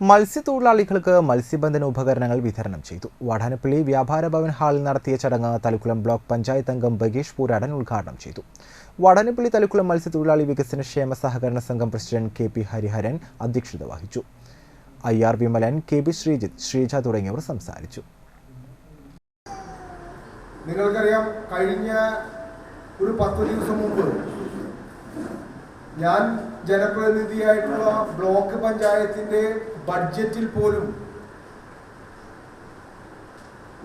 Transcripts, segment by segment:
മത്സ്യത്തൊഴിലാളികൾക്ക് മത്സ്യബന്ധന ഉപകരണങ്ങൾ വിതരണം ചെയ്തു. വാടാനപ്പള്ളി വ്യാപാര ഭവൻ ഹാളിൽ നടത്തിയ ചടങ്ങ് തലക്കുളം ബ്ലോക്ക് പഞ്ചായത്ത് അംഗം ബഗേഷ് പൂരാടൻ ഉദ്ഘാടനം ചെയ്തു. വാടാനപ്പള്ളി തലക്കുളം മത്സ്യത്തൊഴിലാളി വികസന ക്ഷേമ സഹകരണ സംഘം പ്രസിഡന്റ് കെ പി ഹരിഹരൻ അധ്യക്ഷത വഹിച്ചു. I R Vimalan K P Sreejith Sreeja തുടങ്ങിയവർ സംസാരിച്ചു. നിങ്ങൾക്കറിയാം കഴിഞ്ഞ ഒരു പത്ത് ദിവസം മുമ്പ് ഞാൻ ജനപ്രതിനിധിയായിട്ടുള്ള ബ്ലോക്ക് പഞ്ചായത്തിന്റെ ബഡ്ജറ്റിൽ പോലും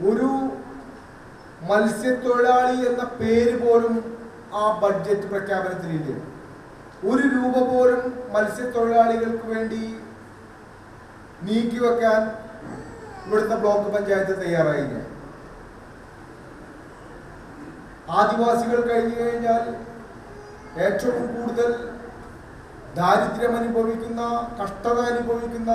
ഒരു മത്സ്യത്തൊഴിലാളി എന്ന പേര് പോലും ആ ബഡ്ജറ്റ് പ്രഖ്യാപനത്തിലില്ല. ഒരു രൂപ പോലും മത്സ്യത്തൊഴിലാളികൾക്ക് വേണ്ടി നീക്കിവെക്കാൻ ഇവിടുത്തെ ബ്ലോക്ക് പഞ്ചായത്ത് തയ്യാറായില്ല. ആദിവാസികൾ കഴിഞ്ഞു കഴിഞ്ഞാൽ ഏറ്റവും കൂടുതൽ ദാരിദ്ര്യം അനുഭവിക്കുന്ന കഷ്ടത അനുഭവിക്കുന്ന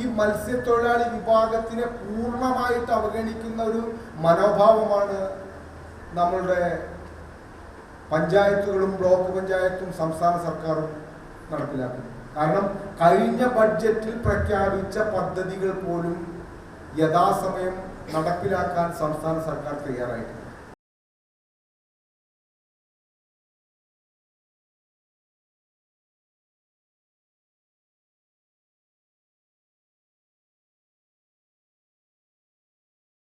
ഈ മത്സ്യത്തൊഴിലാളി വിഭാഗത്തിനെ പൂർണമായിട്ട് അവഗണിക്കുന്ന ഒരു മനോഭാവമാണ് നമ്മളുടെ പഞ്ചായത്തുകളും ബ്ലോക്ക് പഞ്ചായത്തും സംസ്ഥാന സർക്കാരും നടപ്പിലാക്കുന്നത്. കാരണം കഴിഞ്ഞ ബഡ്ജറ്റിൽ പ്രഖ്യാപിച്ച പദ്ധതികൾ പോലും യഥാസമയം നടപ്പിലാക്കാൻ സംസ്ഥാന സർക്കാർ തയ്യാറായിട്ടില്ല.